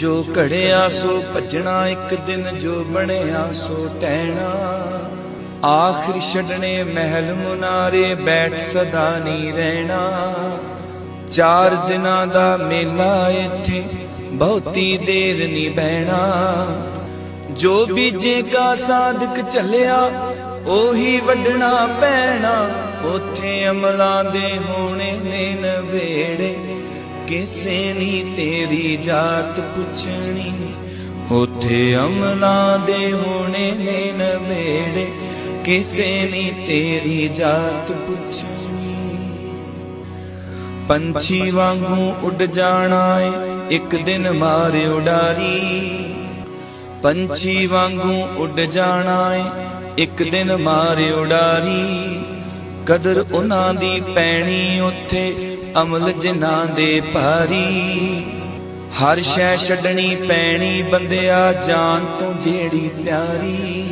ਜੋ ਘੜਿਆ ਸੋ ਭਜਣਾ, ਇੱਕ ਦਿਨ ਜੋ ਬਣਿਆ ਸੋ ਟਹਿਣਾ। ਆਖਰ ਛੱਡਣੇ ਮਹਿਲ ਮੁਨਾਰੇ, ਬੈਠ ਸਦਾ ਨਹੀਂ ਰਹਿਣਾ। ਚਾਰ ਦਿਨਾਂ ਦਾ ਮੇਲਾ ਇੱਥੇ, ਬਹੁਤੀ ਦੇਰ ਨਹੀਂ ਬਹਿਣਾ। ਜੋ ਬੀਜੇਗਾ ਸਾਧਕ ਚੱਲਿਆ ਉਹੀ ਵੱਢਣਾ ਪੈਣਾ। ਉਥੇ ਅਮਲਾਂ ਦੇ ਹੋਣੇ ਨੇ ਨਵੇੜੇ। ਕਿਸੇ ਨਹੀਂ ਤੇਰੀ ਜਾਤ ਪੁੱਛਣੀ। ਉਥੇ ਅਮਲਾਂ ਦੇ ਹੋਣੇ ਨੇ ਨਵੇੜੇ, ਕਿਸੇ ਨਹੀਂ ਤੇਰੀ ਜਾਤ ਪੁੱਛਣੀ। ਪੰਛੀ ਵਾਂਗੂ ਉੱਡ ਜਾਣਾ ਏ, ਇੱਕ ਦਿਨ ਮਾਰੇ ਉਡਾਰੀ ਪੰਛੀ ਵਾਂਗੂ ਉੱਡ ਜਾਣਾ ਏ, ਇੱਕ ਦਿਨ ਮਾਰੇ ਉਡਾਰੀ ਕਦਰ ਉਹਨਾਂ ਦੀ ਪੈਣੀ ਉੱਥੇ ਅਮਲ ਜਿਨ੍ਹਾਂ ਦੇ ਭਾਰੀ। ਹਰ ਸ਼ੈ ਛੱਡਣੀ ਪੈਣੀ ਬੰਦਿਆ ਜਾਨ ਤੋਂ ਜਿਹੜੀ ਪਿਆਰੀ।